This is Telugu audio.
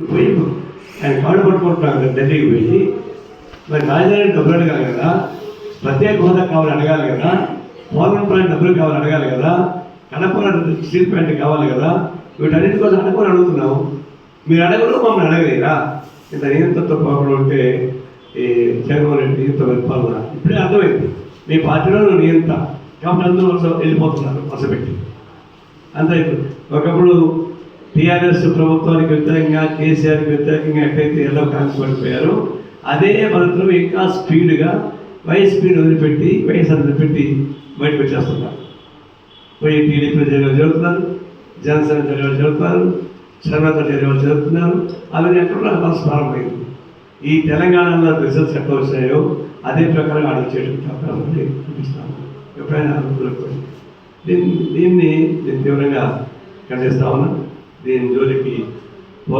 పోయి ఆయన కాళ్ళు పట్టుకుంటున్నాను ఢిల్లీకి పోయి. మరి రాజధాని డబ్బులు అడగాలి కదా. ప్రత్యేక హోదా కావాలి అడగాలి కదా. పోలవరం ప్లాంట్ డబ్బులు కావాలి అడగాలి కదా. కడప స్టీల్ ప్లాంట్ కావాలి కదా. వీటన్నిటి కోసం అడగని అడుగుతున్నాము మీరు అడగరు మమ్మల్ని అడగలేరా? ఇంత నియంత్రణతో పోకుండా ఉంటే ఈ జగన్మోహన్ రెడ్డి నియంత పరిపాలన ఇప్పుడే అర్థమైంది. మీ పార్టీలో నువ్వు నియంత. కాబట్టి అందరూ వలస వెళ్ళిపోతున్నారు వలసపెట్టి అంతే. ఇప్పుడు ఒకప్పుడు టీఆర్ఎస్ ప్రభుత్వానికి వ్యతిరేకంగా కేసీఆర్కి వ్యతిరేకంగా ఎక్కడైతే ఎల్లో కాంగ్రెస్ పడిపోయారో అదే పద్ధతిలో ఇంకా స్పీడ్గా వైఎస్పీని వదిలిపెట్టి వైఎస్ఆర్ వదిలిపెట్టి బయటకు వచ్చేస్తున్నారు. పోయి టీడీపీలో జగన్ జరుగుతున్నారు? జనసేన జగన్ జరుగుతున్నారు? శర్మత జగన్ జరుగుతున్నారు? అవన్నీ ఎక్కడ మనసు ప్రారంభమైంది. ఈ తెలంగాణలో రిజల్ట్స్ ఎక్కడ వచ్చాయో అదే ప్రకారం ఆడ చేయడం చూపిస్తాము ఎప్పుడైనా దీన్ని దీన్ని నేను తీవ్రంగా ఖండిస్తా ఉన్నాను నేను జోలికి